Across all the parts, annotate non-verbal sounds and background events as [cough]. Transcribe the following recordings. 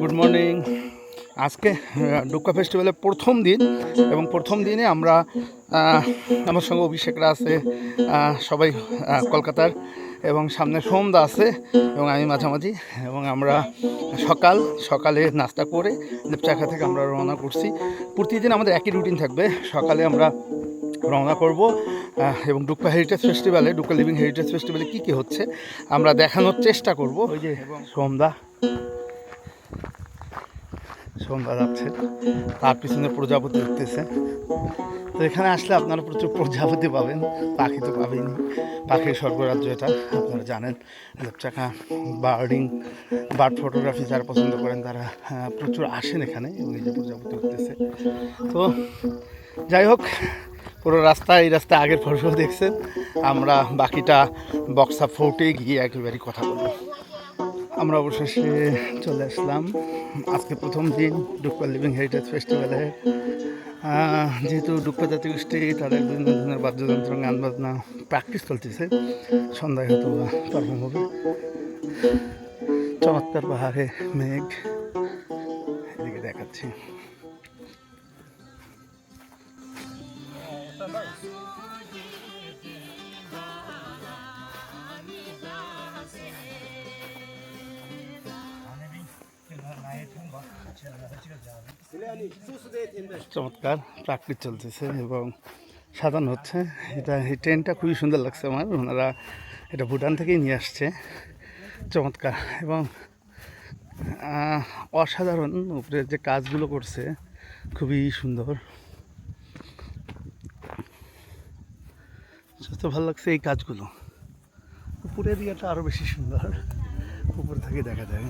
Good morning আজকে ডুক্কা ফেস্টিভ্যালের প্রথম দিন এবং প্রথম দিনে আমরা আমার সঙ্গে অভিষেকরা আছে সবাই কলকাতার এবং সামনে সোমদা আছে এবং আমি মাঝামাঝি এবং আমরা সকাল সকালে নাস্তা করে লেপচাখা থেকে আমরা রওনা করছি। প্রতিদিন আমাদের একই রুটিন থাকবে। সকালে আমরা রওনা করব এবং ডুক্কা হেরিটেজ ফেস্টিভ্যালে ডুক্কা লিভিং হেরিটেজ ফেস্টিভ্যালে কী কী হচ্ছে আমরা দেখানোর চেষ্টা করব। ওই যে সোমদা। সন্ধ্যা যাচ্ছে তার পিছনে প্রজাপতি উঠতেছে। তো এখানে আসলে আপনারা প্রচুর প্রজাপতি পাবেন, পাখি তো পাবেনই। পাখির স্বর্গরাজ্য এটা, আপনারা জানেন। লেপচাকা, বার্ডিং, বার্ড ফটোগ্রাফি যারা পছন্দ করেন, তারা প্রচুর আসেন এখানে এবং এই যে প্রজাপতি উঠতেছে। তো যাই হোক, পুরো রাস্তা, এই রাস্তা আগের ফটো দেখছেন। আমরা বাকিটা বক্সা ফোর্টে গিয়ে একেবারেই কথা বলব। আমরা অবশেষে চলে আসলাম। আজকে প্রথম দিন ডুকপা লিভিং হেরিটেজ ফেস্টিভ্যালে যেহেতু যেহেতু ডুপ্পা জাতিগোষ্ঠী তাদের বিভিন্ন ধরনের বাদ্যযন্ত্র, গান বাজনা প্র্যাকটিস চলতেছে। সন্ধ্যায় হয়তো পারফর্ম হবে। চমৎকার পাহাড়ে মেঘ। এদিকে দেখাচ্ছি। চমৎকার প্র্যাকটিস চলতেছে এবং সাজানো হচ্ছে। এটা এই ট্রেনটা খুবই সুন্দর লাগছে আমার। ওনারা এটা ভুটান থেকেই নিয়ে আসছে। চমৎকার এবং অসাধারণ উপরে যে কাজগুলো করছে, খুবই সুন্দর। তো ভালো লাগছে এই কাজগুলো। উপরের দিকটা আরও বেশি সুন্দর। উপর থেকে দেখা যায়।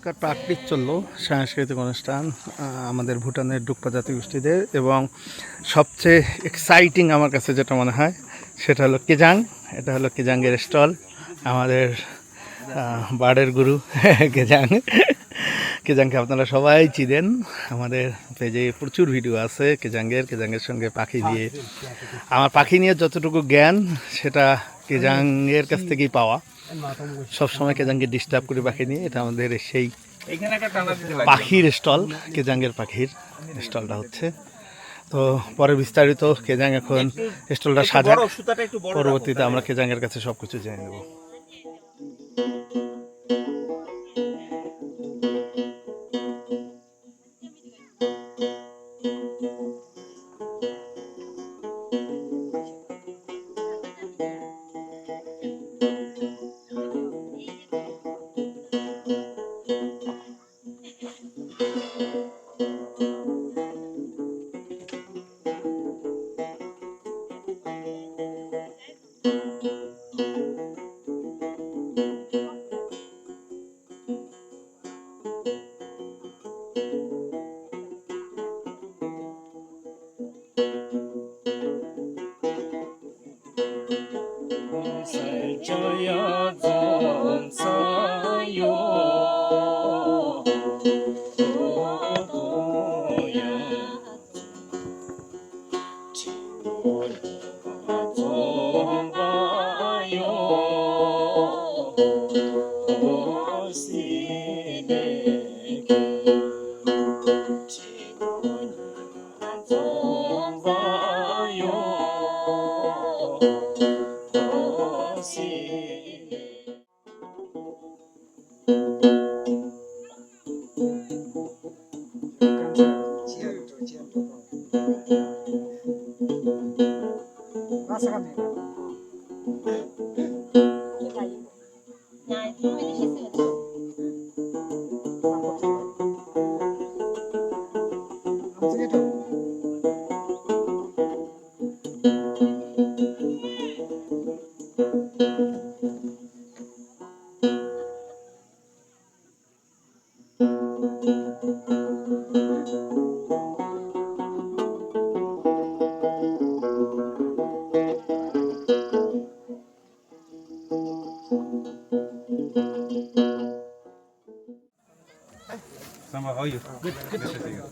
চমৎকার চলল সাংস্কৃতিক অনুষ্ঠান আমাদের ভুটানের ডুকপা জাতি গোষ্ঠীদের এবং সবচেয়ে এক্সাইটিং আমার কাছে যেটা মনে হয় সেটা হলো কেজাং। এটা হলো কেজাঙ্গের স্টল আমাদের আহ, বার্ডের গুরু [laughs] কেজাং। কেজাংকে আপনারা সবাই চিনেন। আমাদের পেজে প্রচুর ভিডিও আছে কেজাঙ্গের কেজাঙ্গের সঙ্গে পাখি দিয়ে আমার পাখি নিয়ে যতটুকু জ্ঞান সেটা কেজাঙ্গের কাছ থেকেই পাওয়া। সবসময় কেজাঙ্গে ডিস্টার্ব করে পাখি নিয়ে এটা আমাদের সেই পাখির স্টল কেজাঙ্গের পাখির স্টলটা হচ্ছে। তো পরে বিস্তারিত কেজাং এখন স্টলটা সাজা পরবর্তীতে আমরা কেজাঙ্গের কাছে সব কিছু জেনে নেব। Gracias, amigo. Samba, how are you? Good. Good to see you.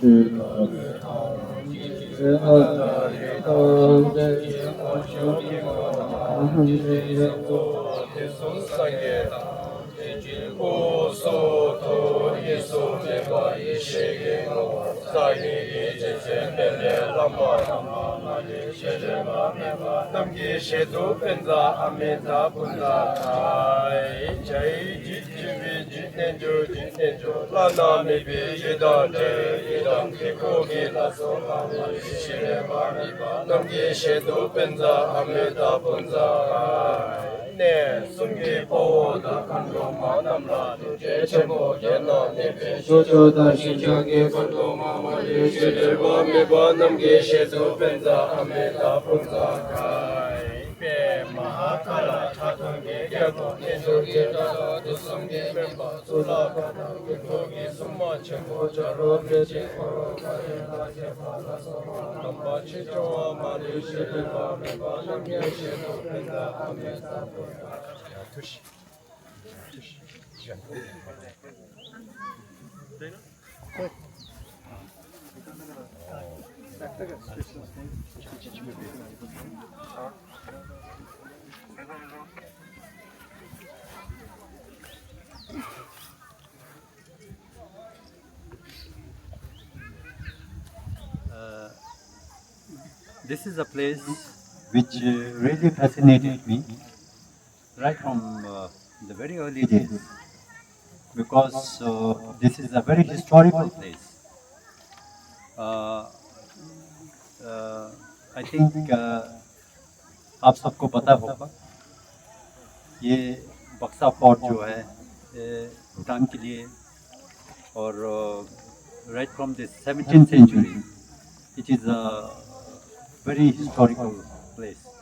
Tam ge she do pen da ame da bun da ai chai ten ju jin ten ju la la mi bi yi da de yi da ki ko ki la so la ma yi shi re ba mi ba nam ki she do pen za a me da pun za ne sum ki po da kan ro ma nam la du je che mo ye la mi bi shu ju da shi cha ki ko do ma ma yi shi re ba mi ba nam ki she do pen za a me da pun za ka chenpo, tenzo ge dada, dusam ge menpa, sula kata, gunto ge summa chenpo, charo ge chenpo, kare la chenpa, la sama, namba che chonwa, mali she penpa, penpa, namye she to, penpa, ame sapo, ya tushi, tushi, ya Thank you. This is a place which uh, really fascinated me right from uh, the very early days because uh, this is a very historical place. Uh, uh, I think uh, आप सबको पता होगा ये बक्सा fort जो है ये भूटान के लिए और right from the seventeen century it is a very historical place.